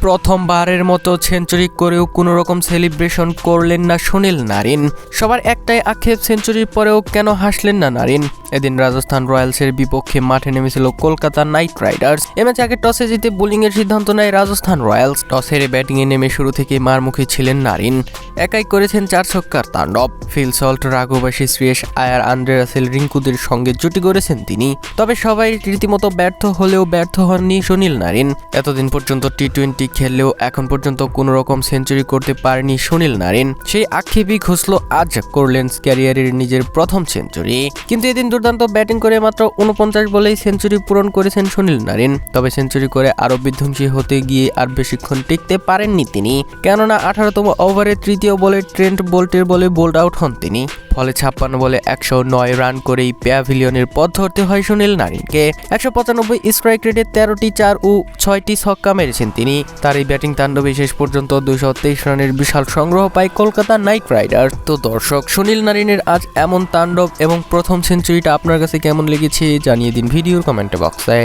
প্রথমবারের মতো সেঞ্চুরি করেও কোনো রকম সেলিব্রেশন করলেন না সুনীল নারিন। সবার একটাই আক্ষেপ সেঞ্চুরির পরেও কেন হাসলেন না নারিন? এদিন রাজস্থান রয়্যালসের বিপক্ষে মাঠে নেমেছিল কলকাতা নাইট রাইডার্স। এ ম্যাচে আগে টসে জিতে বোলিংয়ের সিদ্ধান্ত নেয় রাজস্থান রয়্যালস। টস হেরে ব্যাটিংয়ে নেমে শুরু থেকে মারমুখী ছিলেন নারিন। একাই করেছেন চার ছক্কার তাণ্ডব। Phil Salt Raghuvanshi Shreyas Iyer Andre Russell, রিঙ্কুদের সঙ্গে জুটি গড়েছেন তিনি। তবে সবাই রীতিমতো ব্যর্থ হলেও ব্যর্থ হননি সুনীল নারিন। এতদিন পর্যন্ত টি টোয়েন্টি খেললেও এখন পর্যন্ত কোনো রকম সেঞ্চুরি করতে পারেনি সুনীল নারিন। সেই আক্ষেপই ঘষল, আজ করলেন ক্যারিয়ারের নিজের প্রথম সেঞ্চুরি। কিন্তু এদিন দুর্দান্ত ব্যাটিং করে মাত্র উনপঞ্চাশ বলেই সেঞ্চুরি পূরণ করেছেন সুনীল নারিন। তবে সেঞ্চুরি করে আরও বিধ্বংসী হতে গিয়ে আর বেশিক্ষণ টিকতে পারেননি তিনি। কেননা আঠারোতম ওভারে তৃতীয় বলে ট্রেন্ট বোল্টের বলে বোল্ড আউট হন তিনি। ফলে ছাপ্পান্ন বলে একশো নয় রান করেই প্যাভিলিয়নের পথ ধরতে হয় সুনীল নারিনকে। একশো পঁচানব্বই স্ট্রাইক রেটে তেরোটি চার ও ছয়টি ছক্কা মেরেছেন তিনি। তার এই ব্যাটিং তাণ্ডবে শেষ পর্যন্ত দুইশো তেইশ রানের বিশাল সংগ্রহ পায় কলকাতা নাইট রাইডার্স। তো দর্শক, সুনীল নারিনের আজ এমন তাণ্ডব এবং প্রথম সেঞ্চুরিটা আপনার কাছে কেমন লেগেছে জানিয়ে দিন ভিডিওর কমেন্ট বক্সে।